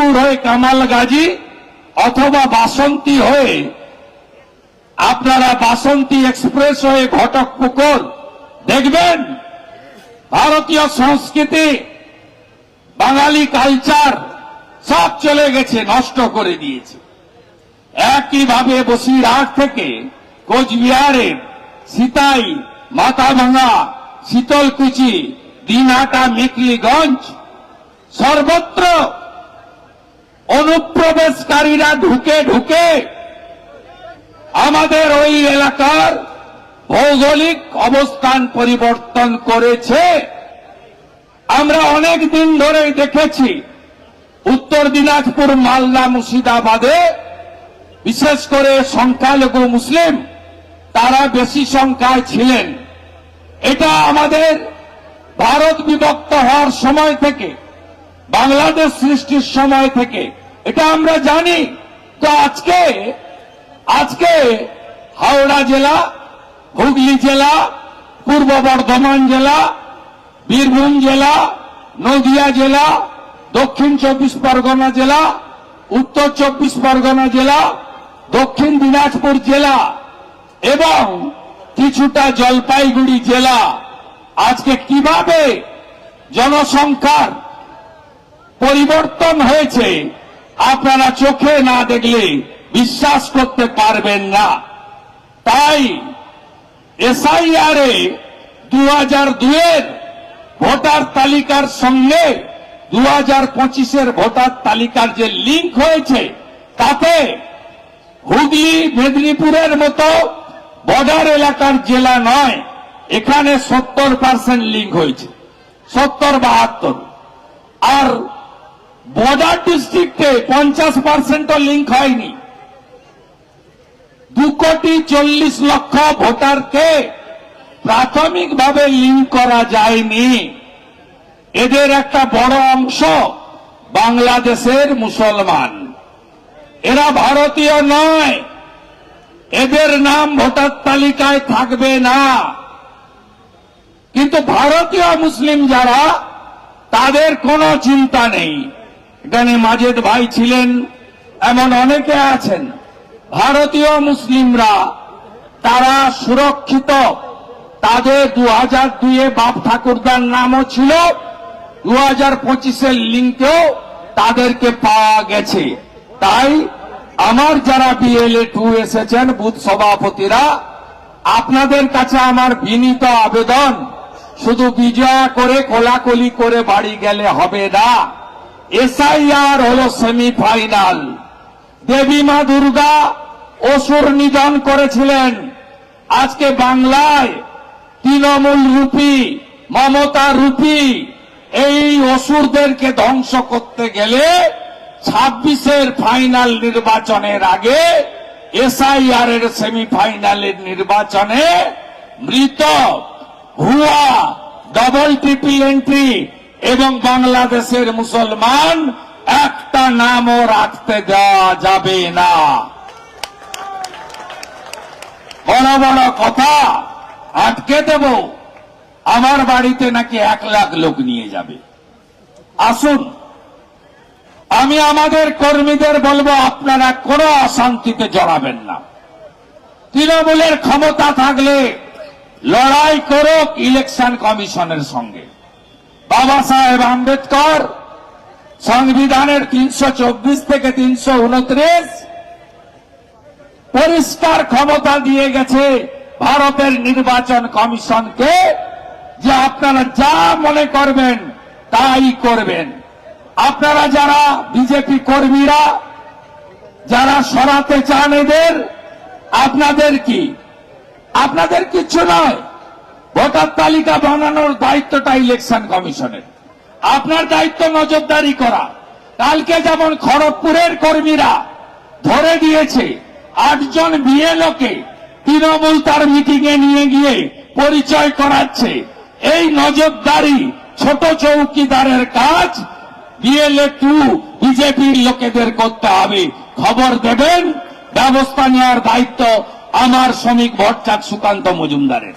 মেদিনীপুর হয়ে কামাল গাজী অথবা বাসন্তী হয়ে আপনারা বাসন্তী এক্সপ্রেস হয়ে ঘটক পুকুর দেখবেন ভারতীয় সংস্কৃতি, বাঙালি কালচার সব চলে গেছে, নষ্ট করে দিয়েছে। একইভাবে বসিরহাট থেকে কোচবিহারের সিতাই মাথাভাঙা শীতলকুচি দিনহাটা মেকলিগঞ্জ সর্বত্র অনুপ্রবেশকারীরা ঢুকে ঢুকে আমাদের ওই এলাকার ভৌগোলিক অবস্থান পরিবর্তন করেছে। আমরা অনেক দিন ধরেই দেখেছি, উত্তর দিনাজপুর, মালদা, মুর্শিদাবাদে বিশেষ করে সংখ্যালঘু মুসলিম, তারা বেশি সংখ্যায় ছিলেন। এটা আমাদের ভারত বিভক্ত হওয়ার সময় থেকে, বাংলাদেশ সৃষ্টির সময় থেকে এটা আমরা জানি। তো আজকে আজকে হাওড়া জেলা, হুগলি জেলা, পূর্ব বর্ধমান জেলা, বীরভূম জেলা, নদিয়া জেলা, দক্ষিণ চব্বিশ পরগনা জেলা, উত্তর চব্বিশ পরগনা জেলা, দক্ষিণ দিনাজপুর জেলা এবং কিছুটা জলপাইগুড়ি জেলা। আজকে কীভাবে জনসংখ্যার পরিবর্তন হয়েছে? আপনারা চোখে না দেখলে বিশ্বাস করতে পারবেন না। তাই এসআইআরে দু হাজার দুয়ের ভোটার তালিকার সঙ্গে দু হাজার পঁচিশের ভোটার তালিকার যে লিঙ্ক হয়েছে, তাতে হুগলি, মেদিনীপুরের মতো বর্ডার এলাকার জেলা নয়, এখানে সত্তর পার্সেন্ট লিঙ্ক হয়েছে, সত্তর বাহাত্তর। আর বর্ডার ডিস্ট্রিক্টে পঞ্চাশ পার্সেন্টও লিঙ্ক হয়নি। দু কোটি চল্লিশ লক্ষ ভোটারকে প্রাথমিকভাবে লিঙ্ক করা যায়নি। এদের একটা বড় অংশ বাংলাদেশের মুসলমান। এরা ভারতীয় নয়। এদের নাম ভোটার তালিকায় থাকবে না। কিন্তু ভারতীয় মুসলিম যারা, তাদের কোনো চিন্তা নেই। এখানে মাজেদ ভাই ছিলেন এমন অনেকে আছেন, ভারতীয় মুসলিমরা, তারা সুরক্ষিত। তাদের দু হাজার দুইয়ে বাপ ঠাকুরদার নামও ছিল দু হাজার পঁচিশের লিঙ্কেও তাদেরকে পাওয়া গেছে। তাই আমার যারা বিএলএ টু এসেছেন, বুথ সভাপতিরা, আপনাদের কাছে আমার বিনীত আবেদন, শুধু বিজয়া করে কোলাকুলি করে বাড়ি গেলে হবে না। এসআইআর হলো সেমিফাইনাল দেবী মা দুর্গা অসুর নিধন করেছিলেন। আজকে বাংলায় তৃণমূল রূপী, মমতা রূপী এই অসুরদেরকে ধ্বংস করতে গেলে ছাব্বিশের ফাইনাল নির্বাচনের আগে এসআইআর এর সেমিফাইনালের নির্বাচনে মৃত ভুয়া ডবল ট্রিপল এন্ট্রি এবং বাংলাদেশের মুসলমান একটা নামও রাখতে দেওয়া যাবে না। বড় বড় কথা আটকে দেব। আমার বাড়িতে নাকি এক লাখ লোক নিয়ে যাবে। আসুন, আমি আমাদের কর্মীদের বলব, আপনারা কোনো অশান্তিতে জড়াবেন না। তৃণমূলের ক্ষমতা থাকলে লড়াই করুক ইলেকশন কমিশনের সঙ্গে। বাবা সাহেব আম্বেদকর, সংবিধানের তিনশো চব্বিশ থেকে তিনশো উনত্রিশ পরিষ্কার ক্ষমতা দিয়ে গেছে ভারতের নির্বাচন কমিশনকে যে আপনারা যা মনে করবেন তাই করবেন। আপনারা যারা বিজেপি কর্মীরা, যারা সরাতে চান এদের, আপনাদের কি? আপনাদের কিচ্ছু নয়। ভোটার তালিকা বানানোর দায়িত্বটা ইলেকশন কমিশনের। আপনার দায়িত্ব নজরদারি করা। কালকে যেমন খড়গপুরের কর্মীরা ধরে দিয়েছে, আটজন বিএলওকে তৃণমূল তার মিটিং এ নিয়ে গিয়ে পরিচয় করাচ্ছে। এই নজরদারি ছোট চৌকিদারের কাজ। বিএলএ টু বিজেপির লোকেদের করতে হবে। খবর দেবেন, ব্যবস্থা নেওয়ার দায়িত্ব আমার শ্রমিক ভট্টাচার্য সুকান্ত মজুমদারের।